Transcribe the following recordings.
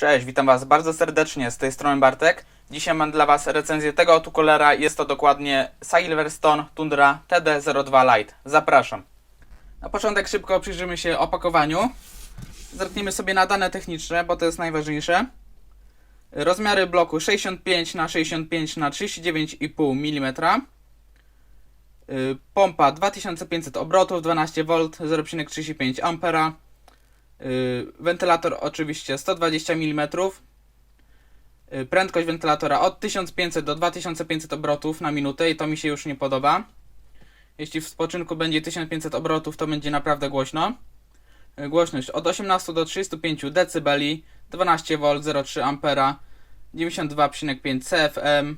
Cześć, witam Was bardzo serdecznie, z tej strony Bartek. Dzisiaj mam dla Was recenzję tego oto kolera, jest to dokładnie Silverstone Tundra TD02 Lite. Zapraszam. Na początek szybko przyjrzymy się opakowaniu. Zerknijmy sobie na dane techniczne, bo to jest najważniejsze. Rozmiary bloku 65 na 65 na 39,5 mm. Y, Pompa 2500 obrotów, 12 V, 0,35 A. Y, Wentylator oczywiście 120 mm. Y, Prędkość wentylatora od 1500 do 2500 obrotów na minutę i to mi się już nie podoba. Jeśli w spoczynku będzie 1500 obrotów, to będzie naprawdę głośno. Y, Głośność od 18 do 35 dB, 12 V 0,3 A, 92,5 CFM,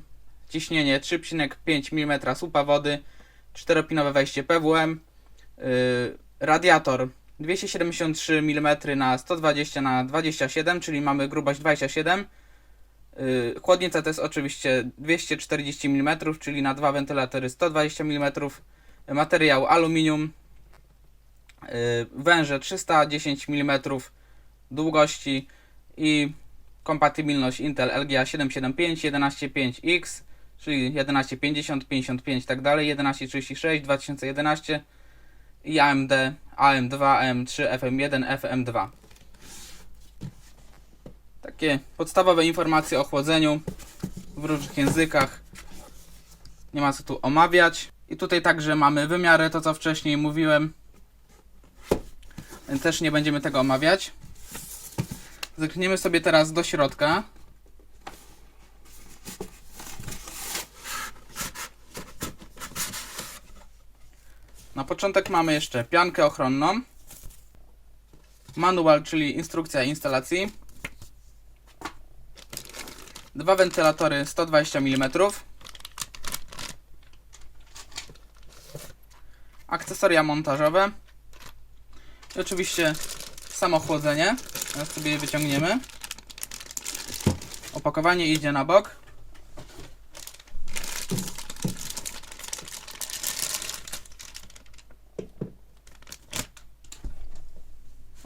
ciśnienie 3,5 mm słupa wody, 4-pinowe wejście PWM, yy, radiator 273 mm na 120 na 27, czyli mamy grubość 27. Yy, chłodnica to jest oczywiście 240 mm, czyli na dwa wentylatory 120 mm. Materiał aluminium. Yy, węże 310 mm długości i kompatybilność Intel LGA 775, 11.5X, czyli 1150, 55 i tak dalej, 1136, 2011 i AMD AM2, AM3, FM1, FM2. Takie podstawowe informacje o chłodzeniu w różnych językach. Nie ma co tu omawiać. I tutaj także mamy wymiary, to co wcześniej mówiłem. Też nie będziemy tego omawiać. Zerkniemy sobie teraz do środka. Na początek mamy jeszcze piankę ochronną. Manual, czyli instrukcja instalacji. Dwa wentylatory 120 mm. Akcesoria montażowe. I oczywiście samo chłodzenie. Teraz sobie je wyciągniemy. Opakowanie idzie na bok.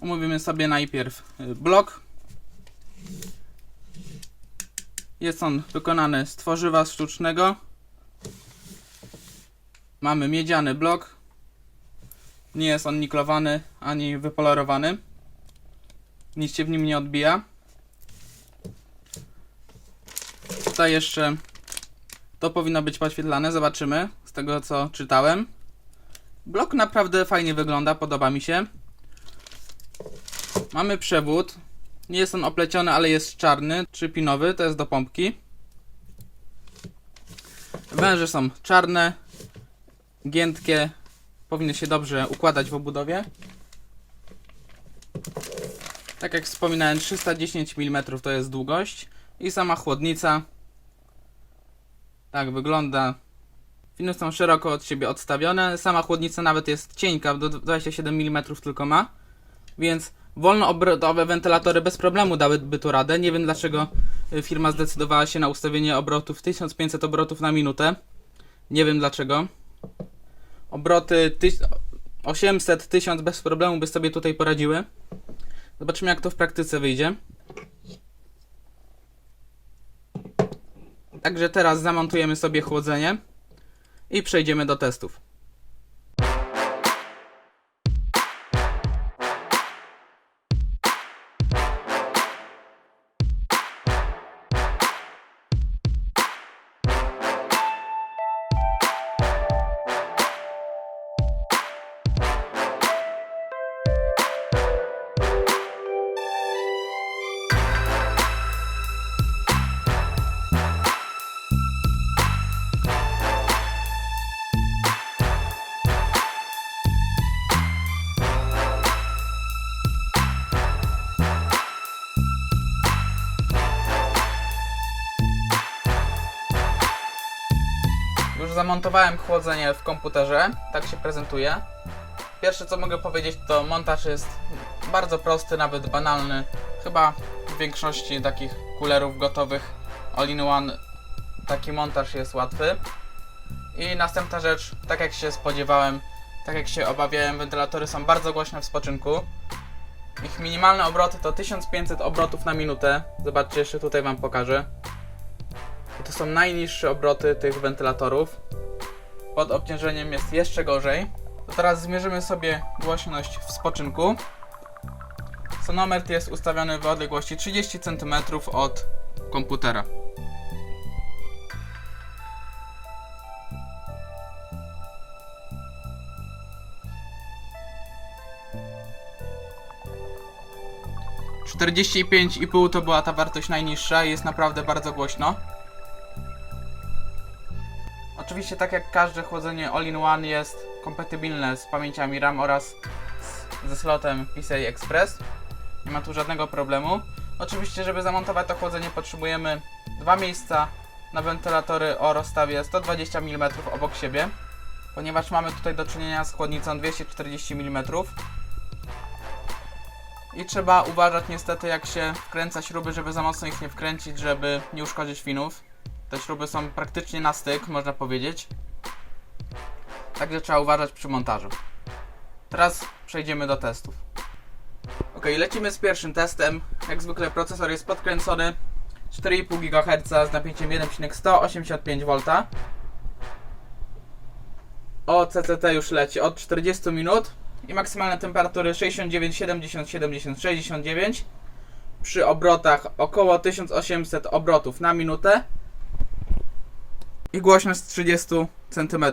Omówimy sobie najpierw y, blok. Jest on wykonany z tworzywa sztucznego. Mamy miedziany blok. Nie jest on niklowany ani wypolerowany. Nic się w nim nie odbija. Tutaj jeszcze to powinno być podświetlane. Zobaczymy z tego co czytałem. Blok naprawdę fajnie wygląda, podoba mi się. Mamy przewód. Nie jest on opleciony, ale jest czarny, trzypinowy, to jest do pompki. Węże są czarne, giętkie, powinny się dobrze układać w obudowie. Tak jak wspominałem, 310 mm to jest długość i sama chłodnica. Tak wygląda. Piny są szeroko od siebie odstawione. Sama chłodnica nawet jest cienka, do 27 mm tylko ma. Więc wolnoobrotowe wentylatory bez problemu dałyby tu radę. Nie wiem dlaczego y, firma zdecydowała się na ustawienie obrotów 1500 obrotów na minutę. Nie wiem dlaczego. Obroty tyś- 800, 1000 bez problemu by sobie tutaj poradziły. Zobaczymy jak to w praktyce wyjdzie. Także teraz zamontujemy sobie chłodzenie i przejdziemy do testów. Zamontowałem chłodzenie w komputerze, tak się prezentuje. Pierwsze co mogę powiedzieć to montaż jest bardzo prosty, nawet banalny. Chyba w większości takich kulerów gotowych all-in-one taki montaż jest łatwy. I następna rzecz, tak jak się spodziewałem, tak jak się obawiałem, wentylatory są bardzo głośne w spoczynku. Ich minimalne obroty to 1500 obrotów na minutę. Zobaczcie, jeszcze tutaj Wam pokażę. Są najniższe obroty tych wentylatorów. Pod obciążeniem jest jeszcze gorzej. To teraz zmierzymy sobie głośność w spoczynku. Sonometr jest ustawiony w odległości 30 cm od komputera. Czterdzieści pięć i pół to była ta wartość najniższa i jest naprawdę bardzo głośno. Oczywiście tak jak każde chłodzenie All-in-One jest kompatybilne z pamięciami RAM oraz z, ze slotem PCI Express. Nie ma tu żadnego problemu. Oczywiście, żeby zamontować to chłodzenie potrzebujemy dwa miejsca na wentylatory o rozstawie 120 mm obok siebie, ponieważ mamy tutaj do czynienia z chłodnicą 240 mm. I trzeba uważać niestety jak się wkręca śruby, żeby za mocno ich nie wkręcić, żeby nie uszkodzić finów. Te śruby są praktycznie na styk, można powiedzieć. Także trzeba uważać przy montażu. Teraz przejdziemy do testów. Ok, lecimy z pierwszym testem. Jak zwykle procesor jest podkręcony 4,5 GHz z napięciem 1,185 V. OCCT już leci od 40 minut i maksymalne temperatury 69, 70, 70, 69 przy obrotach około 1800 obrotów na minutę i głośność 30 cm.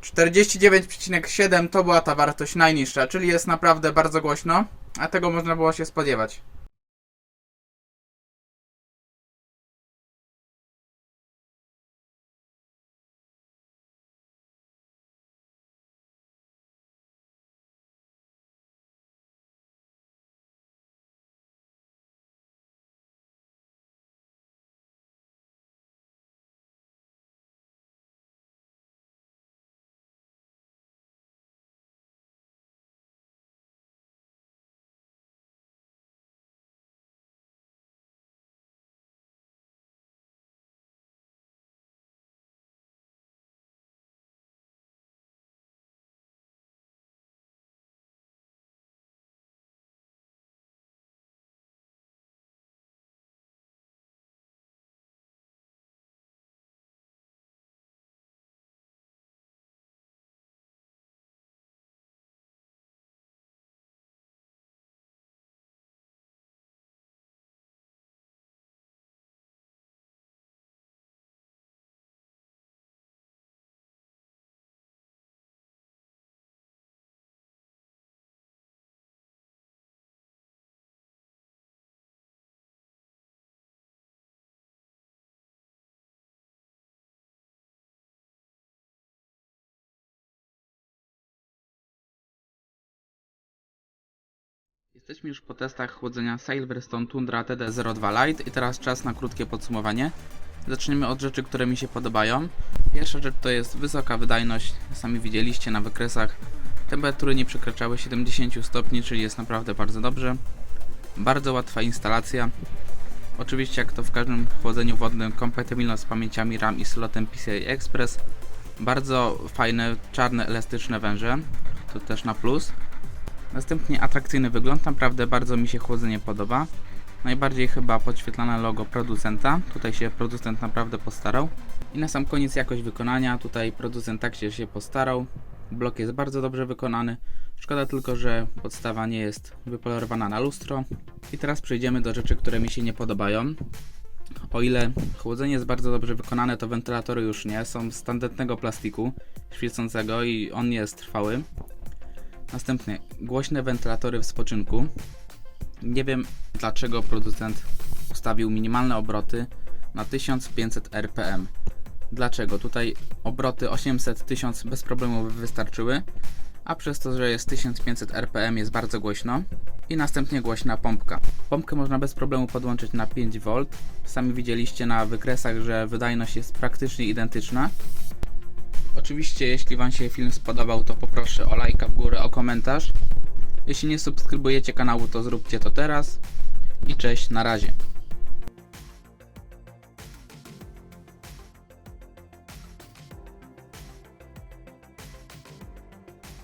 Czterdzieści dziewięć przecinek siedem to była ta wartość najniższa, czyli jest naprawdę bardzo głośno, a tego można było się spodziewać. Jesteśmy już po testach chłodzenia Silverstone Tundra TD02 Lite i teraz czas na krótkie podsumowanie. Zaczniemy od rzeczy, które mi się podobają. Pierwsza rzecz to jest wysoka wydajność. Sami widzieliście na wykresach. Temperatury nie przekraczały 70 stopni, czyli jest naprawdę bardzo dobrze. Bardzo łatwa instalacja. Oczywiście jak to w każdym chłodzeniu wodnym kompatybilność z pamięciami RAM i slotem PCI Express. Bardzo fajne, czarne, elastyczne węże. To też na plus. Następnie atrakcyjny wygląd, naprawdę bardzo mi się chłodzenie podoba. Najbardziej chyba podświetlane logo producenta, tutaj się producent naprawdę postarał. I na sam koniec jakość wykonania, tutaj producent tak się, się postarał. Blok jest bardzo dobrze wykonany. Szkoda tylko, że podstawa nie jest wypolerowana na lustro. I teraz przejdziemy do rzeczy, które mi się nie podobają. O ile chłodzenie jest bardzo dobrze wykonane, to wentylatory już nie. Są z standardnego plastiku świecącego i on nie jest trwały. Następnie głośne wentylatory w spoczynku. Nie wiem dlaczego producent ustawił minimalne obroty na 1500 RPM. Dlaczego? Tutaj obroty 800-1000 bez problemu wystarczyły, a przez to, że jest 1500 RPM jest bardzo głośno. I następnie głośna pompka. Pompkę można bez problemu podłączyć na 5V. Sami widzieliście na wykresach, że wydajność jest praktycznie identyczna. Oczywiście, jeśli Wam się film spodobał, to poproszę o lajka w górę, o komentarz. Jeśli nie subskrybujecie kanału, to zróbcie to teraz. I cześć, na razie.